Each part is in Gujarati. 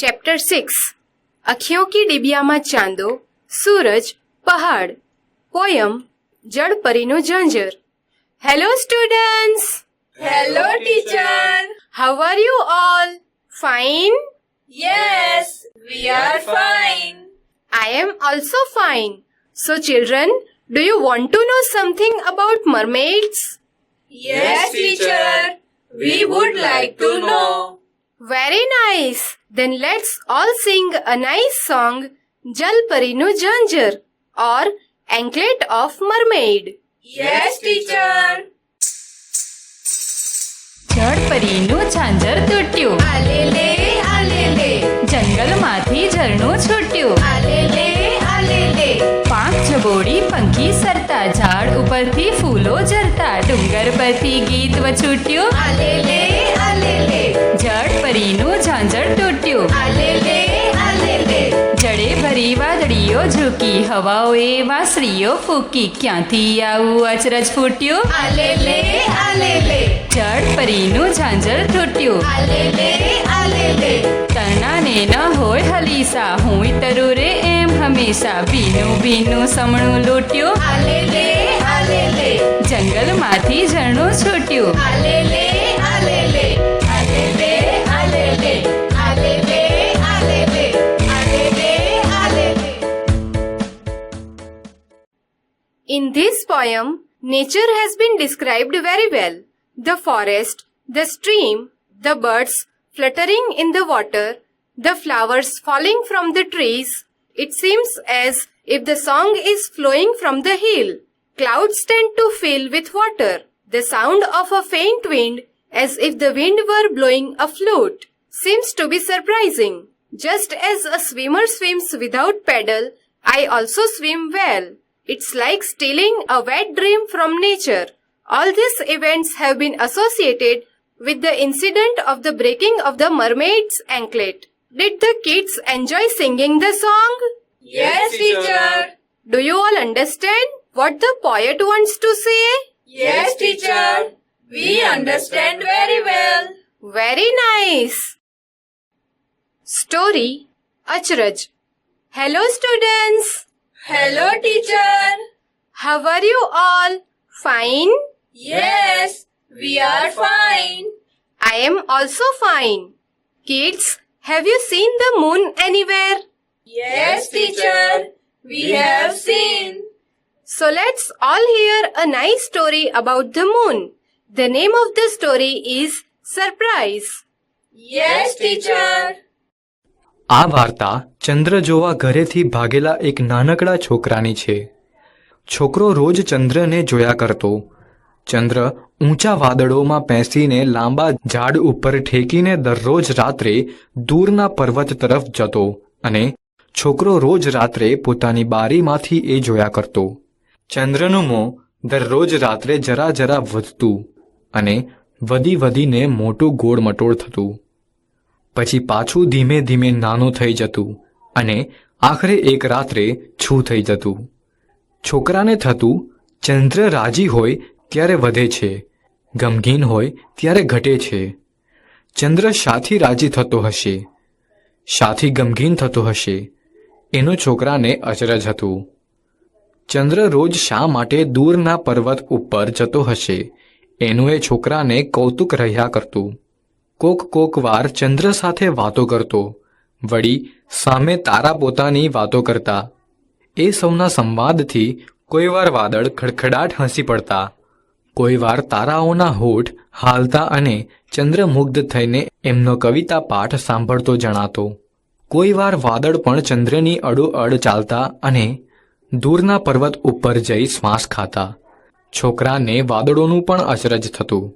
ચેપ્ટર સિક્સ અખિયો કી ડિબિયામાં ચાંદો સૂરજ પહાડ પોયમ જળપરીનો ઝંઝર. Hello students hello teacher how are you all fine yes we are fine I am also fine so children do you want to know something about mermaids yes teacher we would like to know very nice Then let's all sing a nice song, Jalparinu Janjar or Anklet of Mermaid. Yes, teacher. જળપરીનું ઝાંઝર તૂટ્યું આલેલે આલેલે જંગલમાંથી ઝરણું છૂટ્યું આલેલે આલેલે પાંખ જબોડી પંખી સરતા ઝાડ ઉપરથી ફૂલો ઝરતા ડુંગર પરથી ગીત વછૂટ્યું આલેલે આલેલે જળપરીનું ઝાંઝર તૂટ્યું ઝૂકી હવાઓએ વાંસળીઓ ફૂકી. ક્યાંથી આવું અચરજ ફૂટ્યું? આલેલે આલેલે. જળ પરીનું ઝાંઝર તૂટ્યું. આલેલે આલેલે. તરણાને ન હોય હલીસા. હું તરું રે એમ હંમેશા. ભીનું ભીનું સમણું લૂંટ્યું. આલેલે આલેલે. જંગલમાંથી ઝરણું છૂટ્યું. આલેલે poem, nature has been described very well. The forest, the stream, the birds fluttering in the water, the flowers falling from the trees. It seems as if the song is flowing from the hill. Clouds tend to fill with water. The sound of a faint wind, as if the wind were blowing a flute, seems to be surprising. Just as a swimmer swims without paddle, I also swim well. It's like stealing a wet dream from nature. All these events have been associated with the incident of the breaking of the mermaid's anklet. Did the kids enjoy singing the song? Yes, teacher. Do you all understand what the poet wants to say? Yes, teacher. We understand very well. Very nice. Story Achraj. Hello students. Hello, teacher. How are you all? Fine? Yes, we are fine. I am also fine. Kids, have you seen the moon anywhere? Yes, teacher. We have seen. So let's all hear a nice story about the moon. The name of the story is Surprise. Yes, teacher. આ વાર્તા ચંદ્ર જોવા ઘરેથી ભાગેલા એક નાનકડા છોકરાની છે. છોકરો રોજ ચંદ્રને જોયા કરતો. ચંદ્ર ઊંચા વાદળોમાં પેસીને લાંબા ઝાડ ઉપર ઠેકીને દરરોજ રાત્રે દૂરના પર્વત તરફ જતો અને છોકરો રોજ રાત્રે પોતાની બારીમાંથી એ જોયા કરતો. ચંદ્રનું મોં દરરોજ રાત્રે જરા જરા વધતું અને વધી વધીને મોટું ગોળ મટોળ થતું. પછી પાછું ધીમે ધીમે નાનું થઈ જતું અને આખરે એક રાત્રે છૂ થઈ જતું. છોકરાને થતું, ચંદ્ર રાજી હોય ત્યારે વધે છે, ગમગીન હોય ત્યારે ઘટે છે. ચંદ્ર શાથી રાજી થતો હશે, શાથી ગમગીન થતો હશે, એનો છોકરાને અચરજ હતું. ચંદ્ર રોજ શા માટે દૂરના પર્વત ઉપર જતો હશે, એનું એ છોકરાને કૌતુક રહ્યા કરતું. કોક કોક વાર ચંદ્ર સાથે વાતો કરતો. વળી સામે તારા પોતાની વાતો કરતા. એ સૌના સંવાદથી કોઈ વાર વાદળ ખડખડાટ હસી પડતા. કોઈ વાર તારાઓના હોઠ હાલતા અને ચંદ્રમુગ્ધ થઈને એમનો કવિતા પાઠ સાંભળતો જણાતો. કોઈવાર વાદળ પણ ચંદ્રની અડોઅડ ચાલતા અને દૂરના પર્વત ઉપર જઈ શ્વાસ ખાતા. છોકરાને વાદળોનું પણ અચરજ થતું.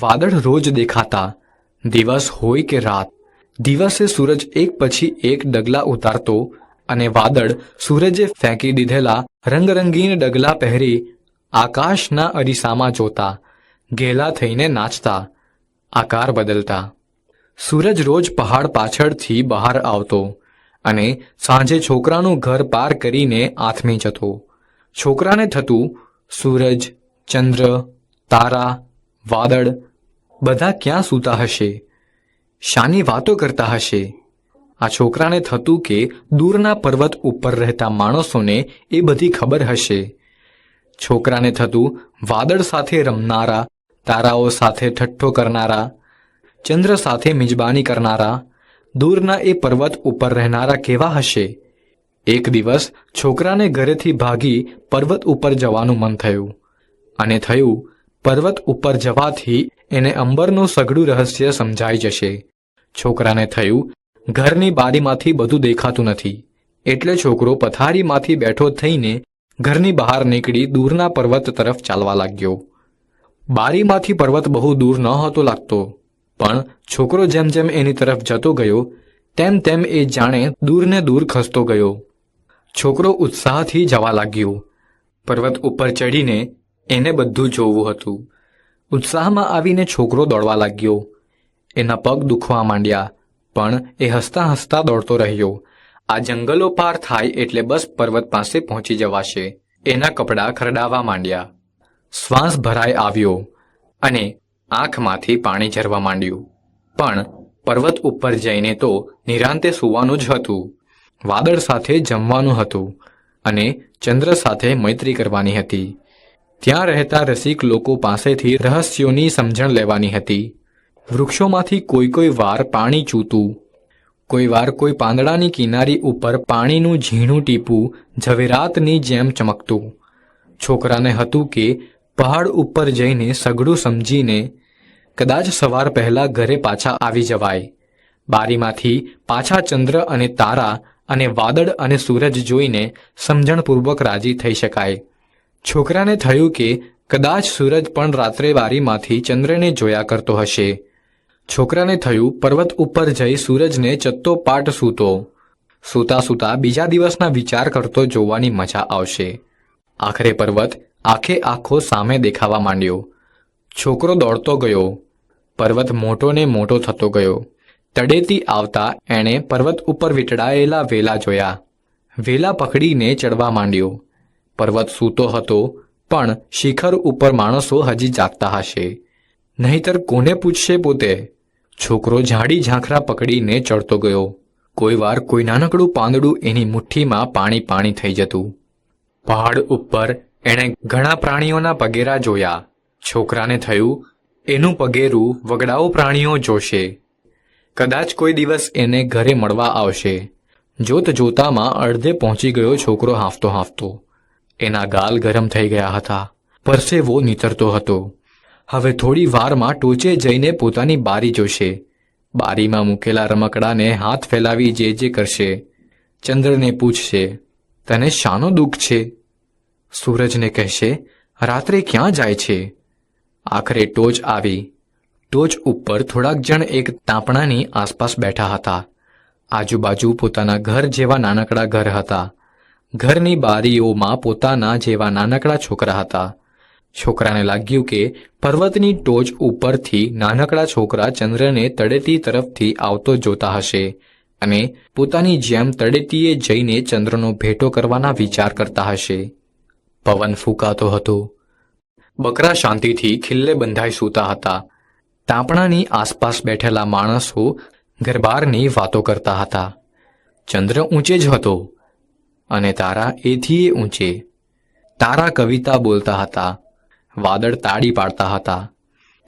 વાદળ રોજ દેખાતા. દિવસ હોય કે રાત. દિવસે સૂરજ એક પછી એક ડગલા ઉતારતો અને વાદળ સૂરજે ફેંકી દીધેલા રંગરંગીન ડગલા પહેરી આકાશના અરીસામાં જોતા ઘેલા થઈને નાચતા, આકાર બદલતા. સૂરજ રોજ પહાડ પાછળથી બહાર આવતો અને સાંજે છોકરાનું ઘર પાર કરીને આથમી જતો. છોકરાને થતું સૂરજ, ચંદ્ર, તારા, વાદળ બધા ક્યાં સૂતા હશે? શાની વાતો કરતા હશે? આ છોકરાને થતું કે દૂરના પર્વત ઉપર રહેતા માણસોને એ બધી ખબર હશે? છોકરાને થતું વાદળ સાથે રમનારા, તારાઓ સાથે ઠઠ્ઠો કરનારા, ચંદ્ર સાથે મિજબાની કરનારા, દૂરના એ પર્વત ઉપર રહેનારા કેવા હશે? એક દિવસ છોકરાને ઘરેથી ભાગી પર્વત ઉપર જવાનું મન થયું. અને થયું પર્વત ઉપર જવાથી એને અંબરનું સઘળું રહસ્ય સમજાઈ જશે. છોકરાને થયું, ઘરની બારીમાંથી બધું દેખાતું નથી. એટલે છોકરો પથારીમાંથી બેઠો થઈને ઘરની બહાર નીકળી દૂરના પર્વત તરફ ચાલવા લાગ્યો. બારીમાંથી પર્વત બહુ દૂર ન હતો લાગતો, પણ છોકરો જેમ જેમ એની તરફ જતો ગયો, તેમ તેમ એ જાણે દૂરને દૂર ખસતો ગયો. છોકરો ઉત્સાહથી જવા લાગ્યો. પર્વત ઉપર ચડીને એને બધું જોવું હતું. ઉત્સાહમાં આવીને છોકરો દોડવા લાગ્યો. એના પગ દુખવા માંડ્યા, પણ એ હસતા હસતા દોડતો રહ્યો. આ જંગલો પાર થાય એટલે બસ પર્વત પાસે પહોંચી જવાશે. એના કપડાં ખરડાવા માંડ્યા. શ્વાસ ભરાઈ આવ્યો અને આંખમાંથી પાણી ઝરવા માંડ્યું. પણ પર્વત ઉપર જઈને તો નિરાંતે સૂવાનું જ હતું. વાદળ સાથે જમવાનું હતું અને ચંદ્ર સાથે મૈત્રી કરવાની હતી. ત્યાં રહેતા રસિક લોકો પાસેથી રહસ્યોની સમજણ લેવાની હતી. વૃક્ષોમાંથી કોઈ કોઈ વાર પાણી ચૂતું. કોઈ વાર કોઈ પાંદડાની કિનારી ઉપર પાણીનું ઝીણું ટીપું ઝવેરાતની જેમ ચમકતું. છોકરાને હતું કે પહાડ ઉપર જઈને સઘળું સમજીને કદાચ સવાર પહેલા ઘરે પાછા આવી જવાય. બારીમાંથી પાછા ચંદ્ર અને તારા અને વાદળ અને સૂરજ જોઈને સમજણપૂર્વક રાજી થઈ શકાય. છોકરાને થયું કે કદાચ સૂરજ પણ રાત્રે બારીમાંથી ચંદ્રને જોયા કરતો હશે. છોકરાને થયું પર્વત ઉપર જઈ સૂરજને ચત્તો પાટ સૂતો. સૂતા સૂતા બીજા દિવસના વિચાર કરતો જોવાની મજા આવશે. આખરે પર્વત આખે આખો સામે દેખાવા માંડ્યો. છોકરો દોડતો ગયો. પર્વત મોટો ને મોટો થતો ગયો. તડેતી આવતા એણે પર્વત ઉપર વીંટળાયેલા વેલા જોયા. વેલા પકડીને ચડવા માંડ્યો. પર્વત સૂતો હતો, પણ શિખર ઉપર માણસો હજી જાગતા હશે. નહીતર કોને પૂછશે પોતે? છોકરો ઝાડી ઝાંખરા પકડીને ચડતો ગયો. કોઈ વાર કોઈ નાનકડું પાંદડું એની મુઠ્ઠીમાં પાણી પાણી થઈ જતું. પહાડ ઉપર એણે ઘણા પ્રાણીઓના પગેરા જોયા. છોકરાને થયું, એનું પગેરું વગડાઓ પ્રાણીઓ જોશે. કદાચ કોઈ દિવસ એને ઘરે મળવા આવશે. જોત જોતામાં અડધે પહોંચી ગયો છોકરો હાંફતો હાંફતો. એના ગાલ ગરમ થઈ ગયા હતા. પરસેવો નીતરતો હતો. હવે થોડી વારમાં ટોચે જઈને પોતાની બારી જોશે. બારીમાં મૂકેલા રમકડાને હાથ ફેલાવી જે જે કરશે, ચંદ્રને પૂછશે, તને શાનો દુઃખ છે? સૂરજને કહેશે, રાત્રે ક્યાં જાય છે? આખરે ટોચ આવી. ટોચ ઉપર થોડાક જણ એક તાપણાની આસપાસ બેઠા હતા. આજુબાજુ પોતાના ઘર જેવા નાનકડા ઘર હતા. ઘરની બારીઓમાં પોતાના જેવા નાનકડા છોકરા હતા. છોકરાને લાગ્યું કે પર્વતની ટોચ ઉપરથી નાનકડા છોકરા ચંદ્રને તળેટી તરફથી આવતો જોતા હશે અને પોતાની જેમ તળેટીએ જઈને ચંદ્રનો ભેટો કરવાના વિચાર કરતા હશે. પવન ફૂંકાતો હતો. બકરા શાંતિથી ખિલ્લે બંધાઈ સૂતા હતા. તાપણાની આસપાસ બેઠેલા માણસો ગરબારની વાતો કરતા હતા. ચંદ્ર ઊંચે જ હતો. અને તારા એથી ઊંચે. તારા કવિતા બોલતા હતા, વાદળ તાળી પાડતા હતા,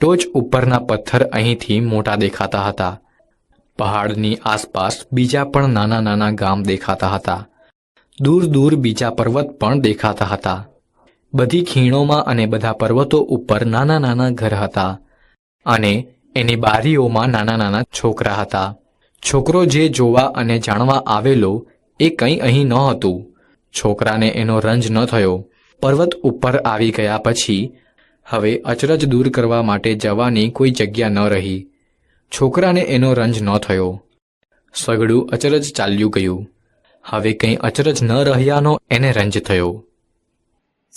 ટોચ ઉપરના પથ્થર અહીંથી મોટા દેખાતા હતા, પહાડની આસપાસ બીજા પણ નાના નાના ગામ દેખાતા હતા, દૂર દૂર બીજા પર્વત પણ દેખાતા હતા. બધી ખીણોમાં અને બધા પર્વતો ઉપર નાના નાના ઘર હતા અને એની બારીઓમાં નાના નાના છોકરા હતા. છોકરો જે જોવા અને જાણવા આવેલો એ કંઈ અહીં ન હતું છોકરાને એનો રંજ ન થયો. પર્વત ઉપર આવી ગયા પછી હવે અચરજ દૂર કરવા માટે જવાની કોઈ જગ્યા ન રહી. છોકરાને એનો રંજ ન થયો. સગડું અચરજ ચાલ્યું ગયું. હવે કંઈ અચરજ ન રહ્યાનો એને રંજ થયો.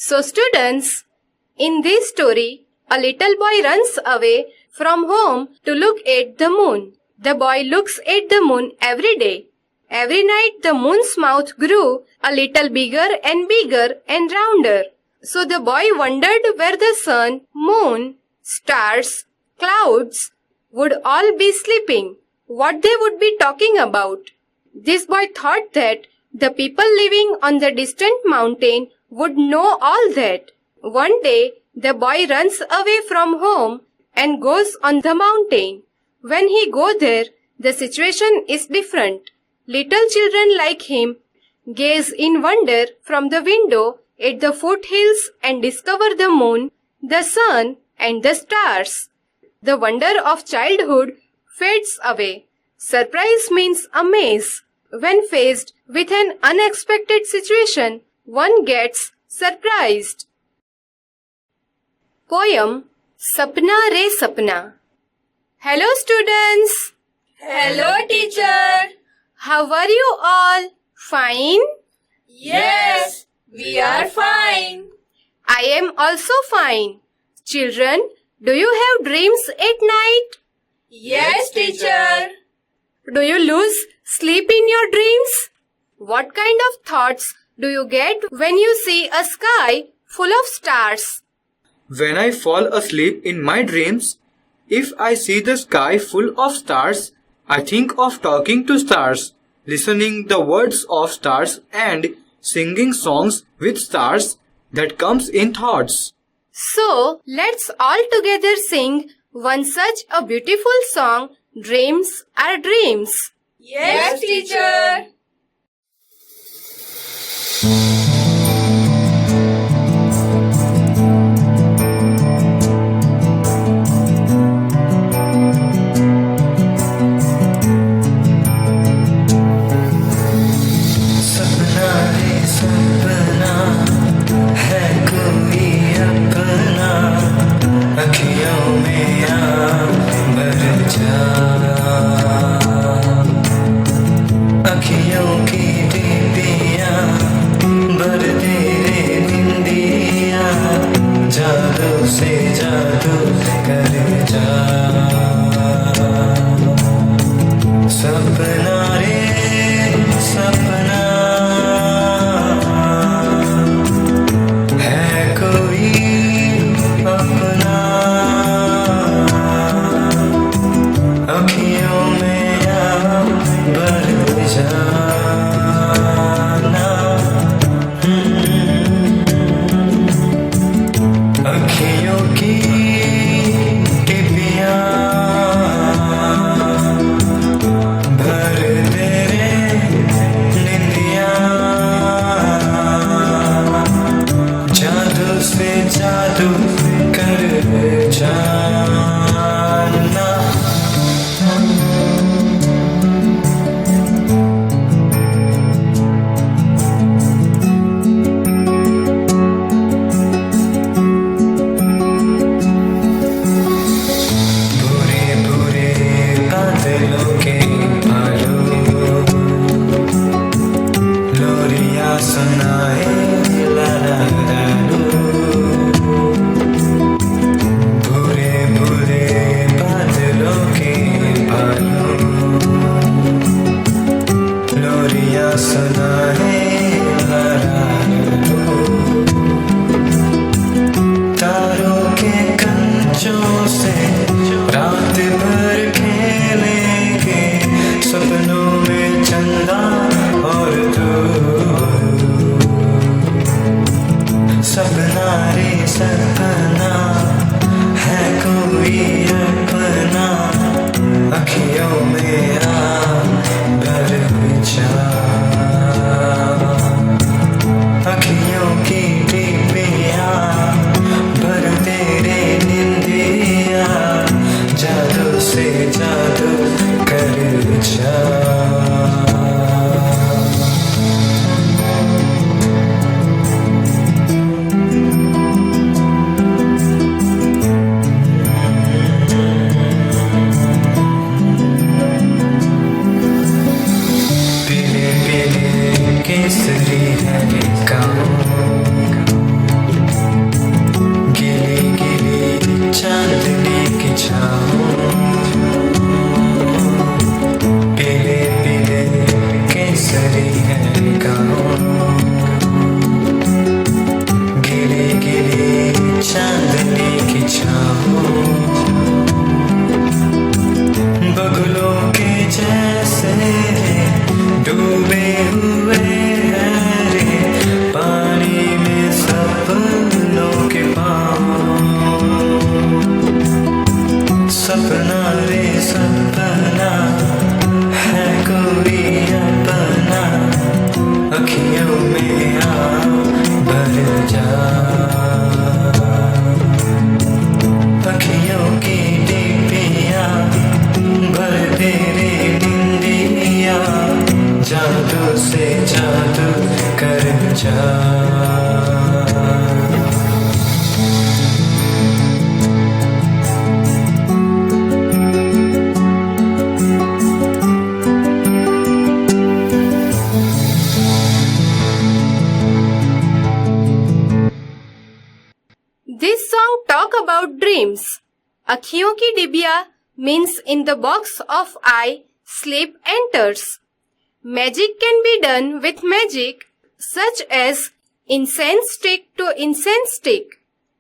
So students, in this story a little boy runs away from home to look at the moon the boy looks at the moon every day. Every night, the moon's mouth grew a little bigger and bigger and rounder. So the boy wondered where the sun, moon, stars, clouds would all be sleeping, what they would be talking about. This boy thought that the people living on the distant mountain would know all that. One day, the boy runs away from home and goes on the mountain. When he go there, the situation is different. Little children like him gaze in wonder from the window at the foothills and discover the moon, the sun, and the stars. The wonder of childhood fades away. Surprise means amaze. When faced with an unexpected situation, one gets surprised. Poem Sapna Re Sapna Hello students! Hello, teacher. How are you all? Fine? Yes, we are fine. I am also fine. Children, do you have dreams at night? Yes, teacher. Do you lose sleep in your dreams? What kind of thoughts do you get when you see a sky full of stars? When I fall asleep in my dreams, if I see the sky full of stars, I think of talking to stars, listening the words of stars and singing songs with stars that comes in thoughts. So, let's all together sing one such a beautiful song, Dreams are Dreams. Yes, teacher. से जादू कर जा सपना रे सपना से जादू कर जा dreams. Ki dibya means in the box of eye, sleep enters. Magic can be done with magic, such as incense stick to incense stick,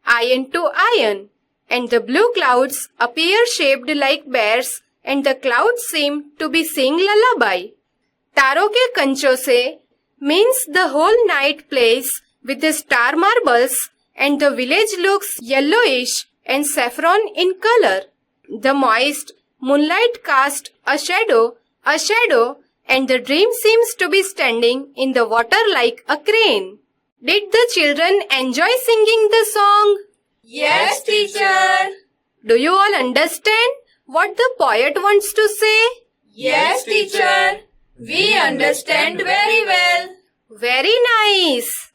iron to iron, and the blue clouds appear shaped like bears, and the clouds seem to be singing lullaby. Taro ke kancho se means the whole night plays with the star marbles, and the village looks yellowish and saffron in color. The moist moonlight cast a shadow, a shadow, and the dream seems to be standing in the water like a crane. Did the children enjoy singing the song? Yes, teacher. Do you all understand what the poet wants to say? Yes, teacher. We understand very well. Very nice.